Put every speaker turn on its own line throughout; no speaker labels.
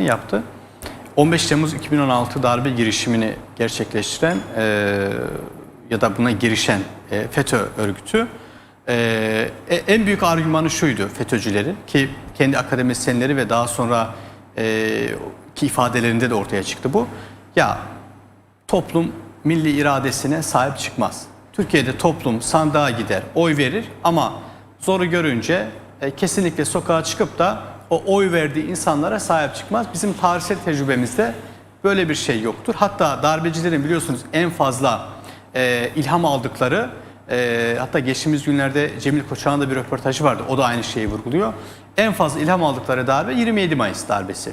yaptı. 15 Temmuz 2016 darbe girişimini gerçekleştiren e, ya da buna girişen e, FETÖ örgütü e, e, en büyük argümanı şuydu FETÖ'cülerin ki kendi akademisyenleri ve daha sonra e, ki ifadelerinde de ortaya çıktı bu. Ya toplum milli iradesine sahip çıkmaz. Türkiye'de toplum sandığa gider, oy verir ama zoru görünce e, kesinlikle sokağa çıkıp da o oy verdiği insanlara sahip çıkmaz. Bizim tarihsel tecrübemizde böyle bir şey yoktur. Hatta darbecilerin biliyorsunuz en fazla e, ilham aldıkları e, hatta geçtiğimiz günlerde Cemil Koçak'ın da bir röportajı vardı. O da aynı şeyi vurguluyor. En fazla ilham aldıkları darbe 27 Mayıs darbesi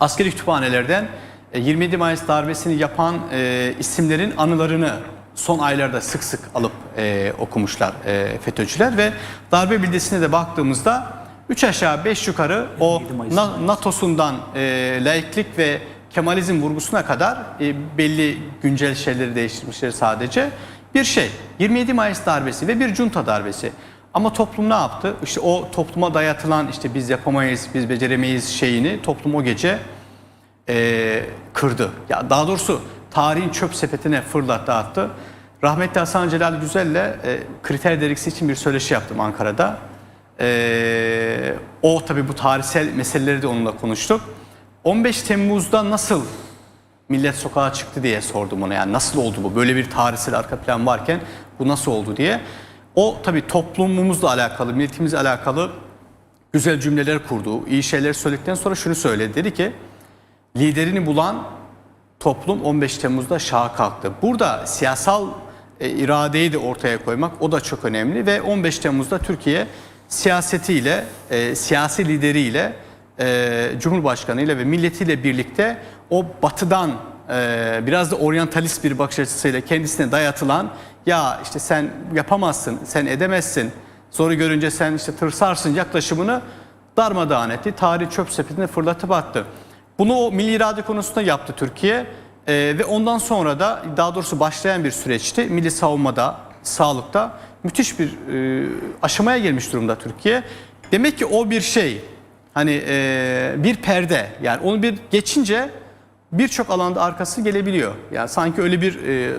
askeri kütüphanelerden e, 27 Mayıs darbesini yapan e, isimlerin anılarını son aylarda sık sık alıp e, okumuşlar e, FETÖ'cüler ve darbe bildisine de baktığımızda 3 aşağı 5 yukarı o
27 Mayıs
Na- NATO'sundan e, laiklik ve Kemalizm vurgusuna kadar e, belli güncel şeyleri değiştirmişler sadece. Bir şey 27 Mayıs darbesi ve bir junta darbesi. Ama toplum ne yaptı? İşte o topluma dayatılan işte biz yapamayız, biz beceremeyiz şeyini toplum o gece e, kırdı. Ya daha doğrusu tarihin çöp sepetine fırlattı attı. Rahmetli Hasan Celal Güzel'le e, kriter dergisi için bir söyleşi yaptım Ankara'da. E, o tabii bu tarihsel meseleleri de onunla konuştuk. 15 Temmuz'da nasıl millet sokağa çıktı diye sordum ona. Yani nasıl oldu bu? Böyle bir tarihsel arka plan varken bu nasıl oldu diye. O tabii toplumumuzla alakalı, milletimizle alakalı güzel cümleler kurdu. iyi şeyler söyledikten sonra şunu söyledi. Dedi ki liderini bulan toplum 15 Temmuz'da şaha kalktı. Burada siyasal e, iradeyi de ortaya koymak o da çok önemli ve 15 Temmuz'da Türkiye siyasetiyle, e, siyasi lideriyle, e, Cumhurbaşkanı ile ve milletiyle birlikte o batıdan e, biraz da oryantalist bir bakış açısıyla kendisine dayatılan ya işte sen yapamazsın, sen edemezsin, zoru görünce sen işte tırsarsın yaklaşımını darmadağın etti. Tarih çöp sepetine fırlatıp attı. Bunu o milli irade konusunda yaptı Türkiye Ee, ve ondan sonra da daha doğrusu başlayan bir süreçti. Milli savunmada, sağlıkta müthiş bir e, aşamaya gelmiş durumda Türkiye. Demek ki o bir şey hani e, bir perde yani onu bir geçince birçok alanda arkası gelebiliyor. Yani sanki öyle bir e,